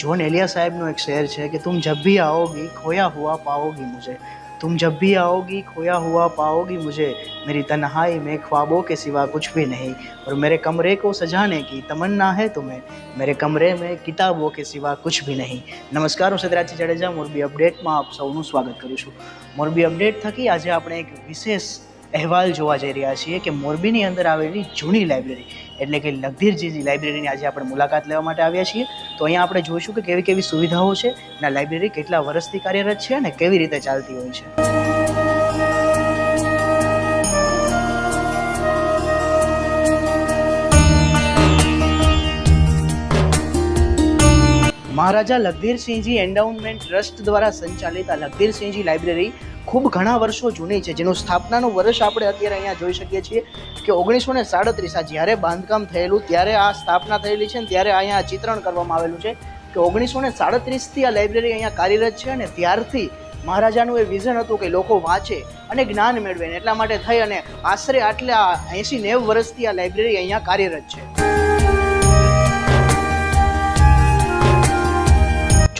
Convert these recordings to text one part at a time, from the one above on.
John Aliya સાહેબનો એક share છે કે તુમ જબ ભી आओगी खोया हुआ पाओगी मुझे तुम जब भी आओगी खोया हुआ पाओगी मुझे मेरी तन्हाई में ख्वाबों के सिवा कुछ भी नहीं और मेरे कमरे को सजाने की तमन्ना है तुम्हें मेरे कमरे में किताबों के सिवा कुछ भी નહીં નમસ્કાર હું સદરાજી જાડેજા મોરબી અપડેટમાં આપ સૌનું સ્વાગત કરું છું મોરબી અપડેટ થકી આજે આપણે એક વિશેષ અહેવાલ જોવા જઈ રહ્યા છીએ કે મોરબીની અંદર આવેલી જૂની લાઇબ્રેરી, એટલે કે લગધીરજીની લાઇબ્રેરીની આજે આપણે મુલાકાત લેવા માટે આવ્યા છીએ. તો અહીંયા આપણે જોઈશું કે કેવી કેવી સુવિધાઓ છે, અને લાઇબ્રેરી કેટલા વર્ષથી કાર્યરત છે અને કેવી રીતે ચાલતી હોય છે. મહારાજા લખધીરસિંહજી એન્ડાઉનમેન્ટ ટ્રસ્ટ દ્વારા સંચાલિત આ લખધીરસિંહજી લાઇબ્રેરી ખૂબ ઘણા વર્ષો જૂની છે. જેનું સ્થાપનાનું વર્ષ આપણે અત્યારે અહીંયા જોઈ શકીએ છીએ કે ઓગણીસો ને સાડત્રીસ આ જ્યારે બાંધકામ થયેલું, ત્યારે આ સ્થાપના થયેલી છે ને ત્યારે અહીંયા ચિત્રણ કરવામાં આવેલું છે કે ઓગણીસો ને સાડત્રીસથી આ લાઇબ્રેરી અહીંયા કાર્યરત છે અને ત્યારથી મહારાજાનું એ વિઝન હતું કે લોકો વાંચે અને જ્ઞાન મેળવે ને એટલા માટે થઈ અને આશરે આટલા એંસી નેવ વર્ષથી આ લાઇબ્રેરી અહીંયા કાર્યરત છે.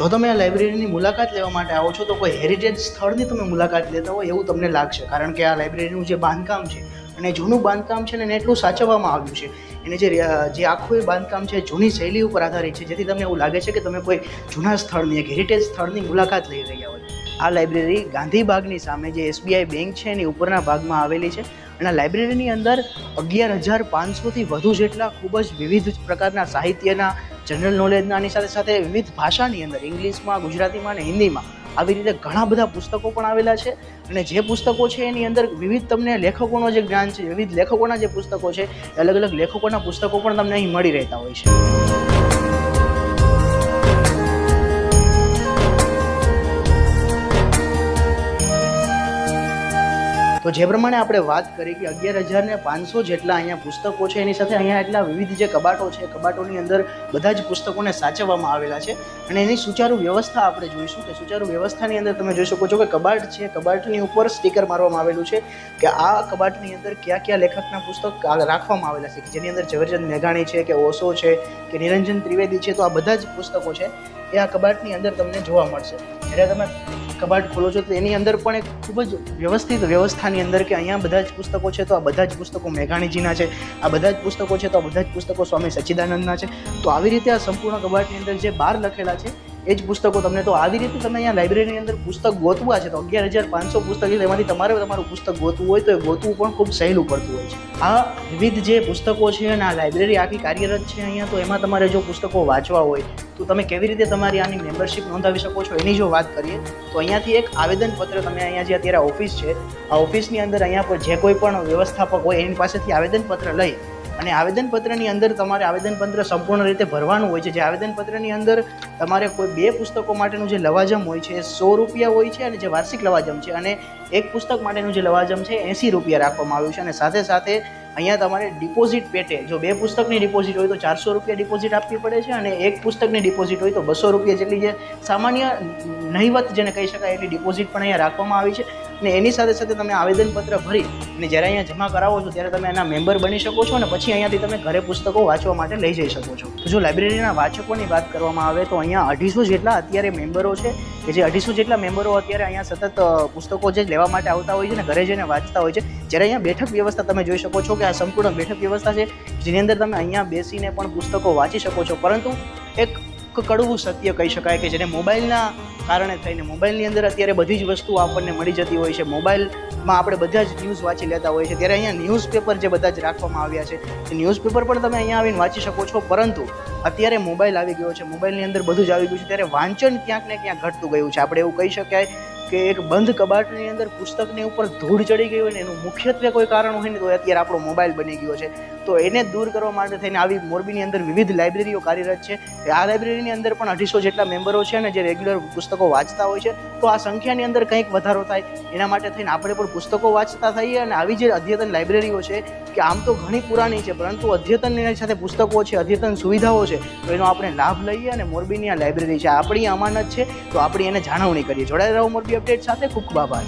જો તમે આ લાઇબ્રેરીની મુલાકાત લેવા માટે આવો છો, તો કોઈ હેરિટેજ સ્થળની તમે મુલાકાત લેતા હોય એવું તમને લાગશે. કારણ કે આ લાઇબ્રેરીનું જે બાંધકામ છે અને જૂનું બાંધકામ છે ને, એને એટલું સાચવવામાં આવ્યું છે. એને જે જે આખું એ બાંધકામ છે, જૂની શૈલી ઉપર આધારિત છે. જેથી તમને એવું લાગે છે કે તમે કોઈ જૂના સ્થળની, એક હેરિટેજ સ્થળની મુલાકાત લઈ રહ્યા હોય. આ લાઇબ્રેરી ગાંધીબાગની સામે જે એસબીઆઈ બેંક છે એની ઉપરના ભાગમાં આવેલી છે. અને લાઇબ્રેરીની અંદર અગિયાર હજાર પાંચસોથી વધુ જેટલા ખૂબ જ વિવિધ પ્રકારના સાહિત્યના જનરલ નોલેજના આની સાથે સાથે વિવિધ ભાષાની અંદર, ઇંગ્લિશમાં, ગુજરાતીમાં અને હિન્દીમાં. આવી રીતે ઘણા બધા પુસ્તકો પણ આવેલા છે અને જે પુસ્તકો છે એની અંદર વિવિધ તમને લેખકોનો જે જ્ઞાન છે, વિવિધ લેખકોના જે પુસ્તકો છે અલગ અલગ લેખકોના પુસ્તકો પણ તમને અહીં મળી રહેતા હોય છે. તો જે પ્રમાણે આપણે વાત કરી કે અગિયાર હજાર ને પાંચસો જેટલા અહીંયા પુસ્તકો છે, એની સાથે અહીંયા એટલા વિવિધ જે કબાટો છે, કબાટોની અંદર બધા જ પુસ્તકોને સાચવવામાં આવેલા છે અને એની સુચારુ વ્યવસ્થા આપણે જોઈશું. કે સુચારુ વ્યવસ્થાની અંદર તમે જોઈ શકો છો કે કબાટ છે, કબાટની ઉપર સ્ટીકર મારવામાં આવેલું છે કે આ કબાટની અંદર કયા કયા લેખકના પુસ્તક રાખવામાં આવેલા છે, કે જેની અંદર ઝવેરચંદ મેઘાણી છે, કે ઓશો છે, કે નિરંજન ત્રિવેદી છે, તો આ બધા જ પુસ્તકો છે એ આ કબાટની અંદર તમને જોવા મળશે. જ્યારે તમે કબાટ ખોલો છો, તો એની અંદર પણ એક ખૂબ જ વ્યવસ્થિત વ્યવસ્થાની અંદર કે અહીંયા બધા જ પુસ્તકો છે, તો આ બધા જ પુસ્તકો મેઘાણીજીના છે, આ બધા જ પુસ્તકો છે, તો આ બધા જ પુસ્તકો સ્વામી સચ્ચિદાનંદના છે. તો આવી રીતે આ સંપૂર્ણ કબાટની અંદર જે બાર લખેલા છે, એ જ પુસ્તકો તમને, તો આવી રીતે તમે અહીંયા લાઇબ્રેરીની અંદર પુસ્તક ગોતવા છે, તો અગિયાર હજાર પાંચસો પુસ્તક છે એમાંથી તમારે તમારું પુસ્તક ગોતવું હોય, તો એ ગોતવું પણ ખૂબ સહેલું પડતું હોય છે. આ વિવિધ જે પુસ્તકો છે અને આ લાઇબ્રેરી આખી કાર્યરત છે અહીંયા, તો એમાં તમારે જો પુસ્તકો વાંચવા હોય તો તમે કેવી રીતે તમારી આની મેમ્બરશિપ નોંધાવી શકો છો એની જો વાત કરીએ, તો અહીંયાથી એક આવેદનપત્ર તમે અહીંયા જે અત્યારે ઓફિસ છે, આ ઓફિસની અંદર અહીંયા પર જે કોઈ પણ વ્યવસ્થાપક હોય એની પાસેથી આવેદનપત્ર લઈ અને આવેદનપત્રની અંદર તમારે આવેદનપત્ર સંપૂર્ણ રીતે ભરવાનું હોય છે. જે આવેદનપત્રની અંદર તમારે કોઈ બે પુસ્તકો માટેનું જે લવાજમ હોય છે એ સો રૂપિયા હોય છે અને જે વાર્ષિક લવાજમ છે અને એક પુસ્તક માટેનું જે લવાજમ છે એંસી રૂપિયા રાખવામાં આવ્યું છે અને સાથે સાથે અહીંયા તમારે ડિપોઝિટ પેટે. જો બે પુસ્તકની ડિપોઝિટ હોય તો ચારસો રૂપિયા ડિપોઝિટ આપવી પડે છે અને એક પુસ્તકની ડિપોઝિટ હોય તો બસો રૂપિયા જેટલી જે સામાન્ય નહીવત જેને કહી શકાય એટલી ડિપોઝિટ પણ અહીંયા રાખવામાં આવી છે. અને એની સાથે સાથે તમે આવેદનપત્ર ભરી અને જ્યારે અહીંયા જમા કરાવો છો ત્યારે તમે એના મેમ્બર બની શકો છો અને પછી અહીંયાથી તમે ઘરે પુસ્તકો વાંચવા માટે લઈ જઈ શકો છો. જો લાઇબ્રેરીના વાચકોની વાત કરવામાં આવે તો અહીંયા અઢીસો જેટલા અત્યારે મેમ્બરો છે કે જે અઢીસો જેટલા મેમ્બરો અત્યારે અહીંયા સતત પુસ્તકો જે લેવા માટે આવતા હોય છે ને, ઘરે જઈને વાંચતા હોય છે. જ્યારે અહીંયા બેઠક વ્યવસ્થા તમે જોઈ શકો છો કે આ સંપૂર્ણ બેઠક વ્યવસ્થા છે, જેની અંદર તમે અહીંયા બેસીને પણ પુસ્તકો વાંચી શકો છો. પરંતુ એક કડવું સત્ય કહી શકાય કે જેને મોબાઈલના કારણે થઈને મોબાઈલની અંદર અત્યારે બધી જ વસ્તુઓ આપણને મળી જતી હોય છે. મોબાઈલમાં આપણે બધા જ ન્યૂઝ વાંચી લેતા હોય છે. ત્યારે અહીંયા ન્યૂઝપેપર જે બધા જ રાખવામાં આવ્યા છે, એ ન્યૂઝપેપર પણ તમે અહીંયા આવીને વાંચી શકો છો. પરંતુ અત્યારે મોબાઈલ આવી ગયો છે. મોબાઈલની અંદર બધું જ આવી ગયું છે. ત્યારે વાંચન ક્યાંક ને ક્યાંક ઘટતું ગયું છે. આપણે એવું કહી શકાય કે એક બંધ કબાટની અંદર પુસ્તકની ઉપર ધૂળ ચડી ગઈ હોય ને એનું મુખ્યત્વે કોઈ કારણ હોય ને તો અત્યારે આપણો મોબાઈલ બની ગયો છે. તો એને દૂર કરવા માટે થઈને આવી મોરબીની અંદર વિવિધ લાઇબ્રેરીઓ કાર્યરત છે. આ લાઇબ્રેરીની અંદર પણ અઢીસો જેટલા મેમ્બરો છે અને જે રેગ્યુલર પુસ્તકો વાંચતા હોય છે. તો આ સંખ્યાની અંદર કંઈક વધારો થાય, એના માટે થઈને આપણે પણ પુસ્તકો વાંચતા થઈએ અને આવી જે અદ્યતન લાઇબ્રેરીઓ છે, કે આમ તો ઘણી પુરાણી છે, પરંતુ અદ્યતનની સાથે પુસ્તકો છે, અદ્યતન સુવિધાઓ છે, તો એનો આપણે લાભ લઈએ અને મોરબીની આ લાઇબ્રેરી છે. આપણી અમાનત છે, તો આપણી એને જાળવણી કરીએ. જોડાઈ રહો મોરબી અપડેટ સાથે ખૂબ આભાર.